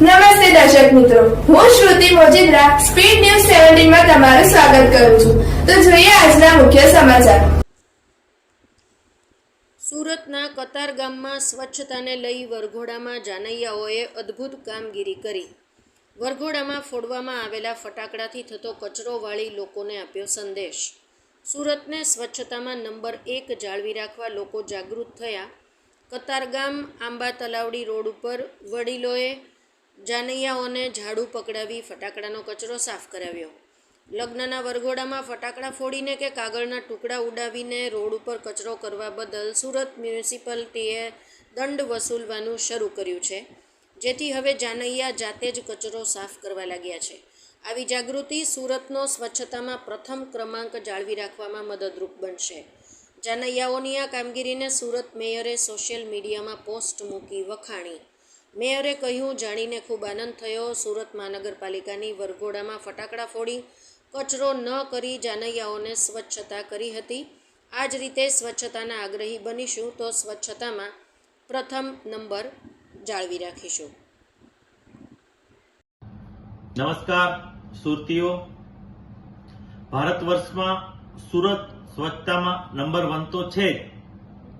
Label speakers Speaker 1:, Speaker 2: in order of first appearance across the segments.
Speaker 1: નમસ્તે દર્શક મિત્રો. હું શ્રુતિ મોજીદ્રા, સ્પીડ ન્યૂઝ સેવન્ટીનમાં તમારું સ્વાગત કરું છું. તો જોઈએ આજના મુખ્ય સમાચાર.
Speaker 2: સુરતના કતાર ગામમાં સ્વચ્છતાને લઈ વરઘોડામાં જાનૈયાઓએ અદ્ભુત કામગીરી કરી. વરઘોડામાં ફોડવામાં આવેલા ફટાકડાથી થતો કચરો વાળી લોકોને આપ્યો સંદેશ. સુરતને સ્વચ્છતામાં નંબર એક જાળવી રાખવા લોકો જાગૃત થયા. કતારગામ આંબા તલાવડી રોડ ઉપર વડીલોએ જાનૈયાઓને ઝાડુ પકડાવી ફટાકડાનો કચરો સાફ કરાવ્યો. લગ્નના વરઘોડામાં ફટાકડા ફોડીને કે કાગળના ટુકડા ઉડાવીને રોડ ઉપર કચરો કરવા બદલ સુરત મ્યુનિસિપાલિટીએ દંડ વસૂલવાનું શરૂ કર્યું છે. જેથી હવે જાનૈયા જાતે જ કચરો સાફ કરવા લાગ્યા છે. આવી જાગૃતિ સુરતનો સ્વચ્છતામાં પ્રથમ ક્રમાંક જાળવી રાખવામાં મદદરૂપ બનશે. જાનૈયાઓની આ કામગીરીને સુરત મેયરે સોશિયલ મીડિયામાં પોસ્ટ મૂકી વખાણી. મેયરે કહ્યું, જાણીને ખૂબ આનંદ થયો. સુરત મહાનગરપાલિકાની વરઘોડામાં ફટાકડા ફોડી, કચરો ન કરી જાનૈયાઓને સ્વચ્છતા કરી હતી. આ જ રીતે સ્વચ્છતાના આગ્રહી બનીશું તો સ્વચ્છતામાં પ્રથમ નંબર જાળવી રાખીશું.
Speaker 3: નમસ્કાર, સુરતીઓ. ભારત વર્ષમાં સુરત સ્વચ્છતામાં નંબર વન તો છે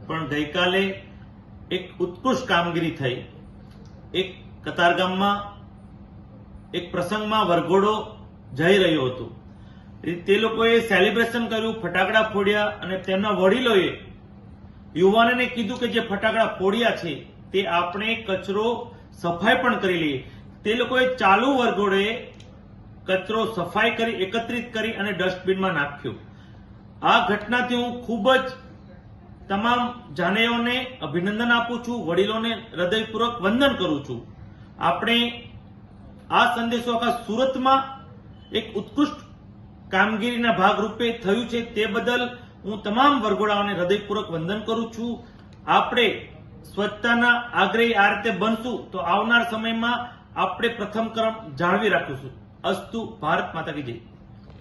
Speaker 3: પણ ગઈકાલે એક ઉત્કૃષ્ટ કામગીરી થઈ. એક કતારગામમાં, એક પ્રસંગમાં વરઘોડો જઈ રહ્યો હતો. તે લોકોએ સેલિબ્રેશન કર્યું, ફટાકડા ફોડ્યા અને તેમના વડીલોએ યુવાનોને કીધું કે જે ફટાકડા ફોડ્યા છે, તે આપણે કચરો સફાઈ પણ કરી લઈએ. તે લોકોએ ચાલુ વરઘોડે કચરો સફાઈ કરી, એકત્રિત કરી અને ડસ્ટબિનમાં નાખ્યો. આ ઘટનાથી હું ખૂબ જ તમામ જાનેઓને અભિનંદન આપું છું, વડીલોને હૃદયપૂર્વક વંદન કરું છું. આપણે આ સંદેશો આખા સુરતમાં એક ઉત્કૃષ્ટ કામગીરીના ભાગરૂપે થયું છે તે બદલ હું તમામ વરઘોડાઓને હૃદયપૂર્વક વંદન કરું છું. આપણે સ્વચ્છતાના આગ્રહી આ રીતે બનશું તો આવનાર સમયમાં આપણે પ્રથમ ક્રમ જાળવી રાખીશું. અસ્તુ ભારત માતા કી જય.